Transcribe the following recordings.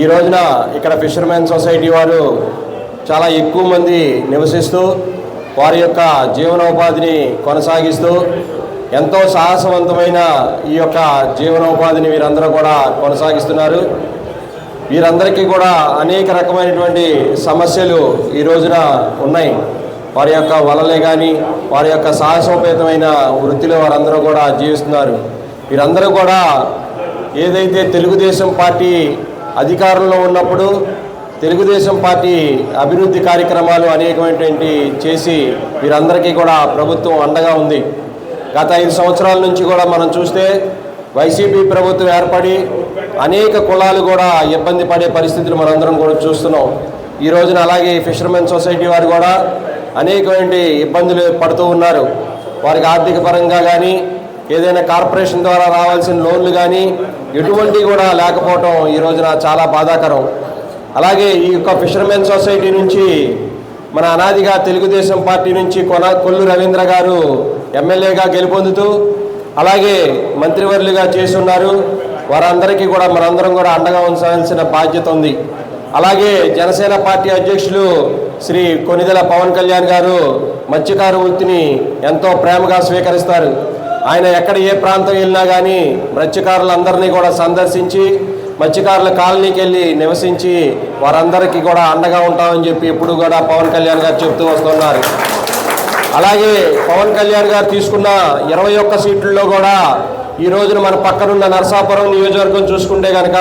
ఈ రోజున ఇక్కడ ఫిషర్మెన్ సొసైటీ వారు చాలా ఎక్కువ మంది నివసిస్తూ వారి యొక్క జీవనోపాధిని కొనసాగిస్తూ ఎంతో సాహసవంతమైన ఈ యొక్క జీవనోపాధిని వీరందరూ కూడా కొనసాగిస్తున్నారు. వీరందరికీ కూడా అనేక రకమైనటువంటి సమస్యలు ఈ రోజున ఉన్నాయి. వారి యొక్క వలలే కానీ వారి యొక్క సాహసోపేతమైన వృత్తిలో వారందరూ కూడా జీవిస్తున్నారు. వీరందరూ కూడా ఏదైతే తెలుగుదేశం పార్టీ అధికారంలో ఉన్నప్పుడు తెలుగుదేశం పార్టీ అభివృద్ధి కార్యక్రమాలు అనేకమైనటువంటి చేసి వీరందరికీ కూడా ప్రభుత్వం అండగా ఉంది. గత ఐదు సంవత్సరాల నుంచి కూడా మనం చూస్తే వైసీపీ ప్రభుత్వం ఏర్పడి అనేక కులాలు కూడా ఇబ్బంది పడే పరిస్థితులు మనందరం కూడా చూస్తున్నాం. ఈ రోజున అలాగే ఫిషర్మెన్ సొసైటీ వారు కూడా అనేకమైన ఇబ్బందులు పడుతూ ఉన్నారు. వారికి ఆర్థిక పరంగా కానీ ఏదైనా కార్పొరేషన్ ద్వారా రావాల్సిన లోన్లు కానీ ఎటువంటి కూడా లేకపోవటం ఈ రోజున చాలా బాధాకరం. అలాగే ఈ యొక్క ఫిషర్మెన్ సొసైటీ నుంచి మన అనాదిగా తెలుగుదేశం పార్టీ నుంచి కొన కొల్లు రవీంద్ర గారు ఎమ్మెల్యేగా గెలుపొందుతూ అలాగే మంత్రివర్యులుగా చేసి ఉన్నారు వారందరికీ కూడా మనందరం కూడా అండగా ఉంచాల్సిన బాధ్యత ఉంది. అలాగే జనసేన పార్టీ అధ్యక్షులు శ్రీ కొనిదెల పవన్ కళ్యాణ్ గారు మత్స్యకార వృత్తిని ఎంతో ప్రేమగా స్వీకరిస్తారు. ఆయన ఎక్కడ ఏ ప్రాంతం వెళ్ళినా కానీ మత్స్యకారులందరినీ కూడా సందర్శించి మత్స్యకారుల కాలనీకి వెళ్ళి నివసించి వారందరికీ కూడా అండగా ఉంటామని చెప్పి ఎప్పుడు కూడా పవన్ కళ్యాణ్ గారు చెప్తూ వస్తున్నారు. అలాగే పవన్ కళ్యాణ్ గారు తీసుకున్న ఇరవై ఒక్క సీట్లలో కూడా ఈ రోజున మన పక్కనున్న నరసాపురం నియోజకవర్గం చూసుకుంటే కనుక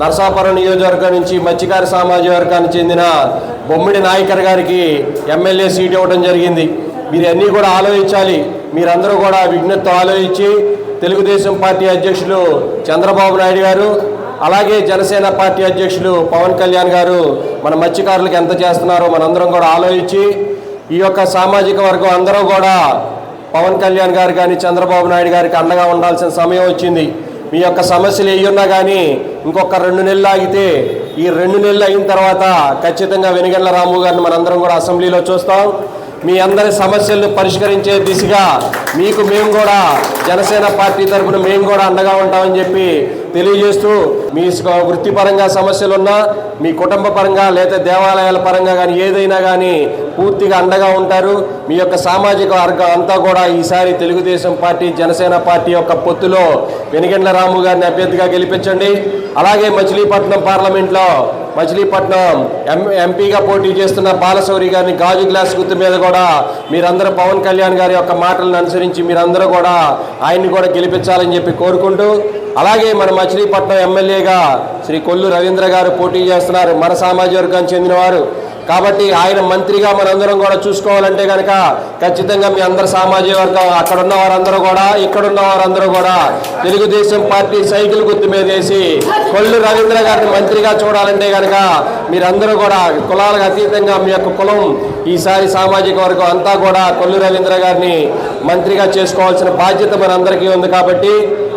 నరసాపురం నియోజకవర్గం నుంచి మత్స్యకార సామాజిక వర్గానికి చెందిన బొమ్మిడి నాయకర్ గారికి ఎమ్మెల్యే సీట్ ఇవ్వడం జరిగింది. మీరు అన్నీ కూడా ఆలోచించాలి. మీరందరూ కూడా విజ్ఞప్తి ఆలోచించి తెలుగుదేశం పార్టీ అధ్యక్షులు చంద్రబాబు నాయుడు గారు అలాగే జనసేన పార్టీ అధ్యక్షులు పవన్ కళ్యాణ్ గారు మన మత్స్యకారులకు ఎంత చేస్తున్నారో మనందరం కూడా ఆలోచించి ఈ యొక్క సామాజిక వర్గం అందరూ కూడా పవన్ కళ్యాణ్ గారు కానీ చంద్రబాబు నాయుడు గారికి అండగా ఉండాల్సిన సమయం వచ్చింది. మీ యొక్క సమస్యలు ఏ ఉన్నా కానీ ఇంకొక రెండు నెలలు ఆగితే ఈ రెండు నెలలు అయిన తర్వాత ఖచ్చితంగా వెనుగండ్ల రాము గారిని మనందరం కూడా అసెంబ్లీలో చూస్తాం. మీ అందరి సమస్యలను పరిష్కరించే దిశగా మీకు మేము కూడా జనసేన పార్టీ తరఫున మేము కూడా అండగా ఉంటామని చెప్పి తెలియజేస్తూ మీ వృత్తిపరంగా సమస్యలు ఉన్నా మీ కుటుంబ పరంగా లేదా దేవాలయాల పరంగా కానీ ఏదైనా కానీ పూర్తిగా అండగా ఉంటారు. మీ యొక్క సామాజిక వర్గం అంతా కూడా ఈసారి తెలుగుదేశం పార్టీ జనసేన పార్టీ యొక్క పొత్తులో వెనిగండ్ల రాము గారిని అభ్యర్థిగా గెలిపించండి. అలాగే మచిలీపట్నం పార్లమెంట్లో మచిలీపట్నం ఎం ఎంపీగా పోటీ చేస్తున్న బాలశౌరి గారిని గాజు గ్లాస్ గుర్తు మీద కూడా మీరందరూ పవన్ కళ్యాణ్ గారి యొక్క మాటలను అనుసరించి మీరందరూ కూడా ఆయన్ని కూడా గెలిపించాలని చెప్పి కోరుకుంటూ అలాగే మన మచిలీపట్నం ఎమ్మెల్యేగా శ్రీ కొల్లు రవీంద్ర గారు పోటీ చేస్తున్నారు. మన సామాజిక వర్గానికి చెందినవారు. కాబట్టి ఆయన మంత్రిగా మనందరం కూడా చూసుకోవాలంటే కనుక ఖచ్చితంగా మీ అందరు సామాజిక వర్గం అక్కడ ఉన్న వారందరూ కూడా ఇక్కడ ఉన్న వారందరూ కూడా తెలుగుదేశం పార్టీ సైకిల్ గుర్తు మీద వేసి కొల్లు రవీంద్ర గారిని మంత్రిగా చూడాలంటే కనుక మీరందరూ కూడా కులాలకు అతీతంగా మీ యొక్క కులం ఈసారి సామాజిక వర్గం అంతా కూడా కొల్లు రవీంద్ర గారిని మంత్రిగా చేసుకోవాల్సిన బాధ్యత మనందరికీ ఉంది కాబట్టి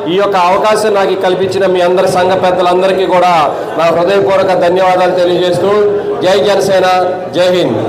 ఈ యొక్క అవకాశం నాకు కల్పించిన మీ అందరి సంఘ పెద్దలందరికీ కూడా నా హృదయపూర్వక ధన్యవాదాలు తెలియజేస్తూ జై జనసేన జై హింద్.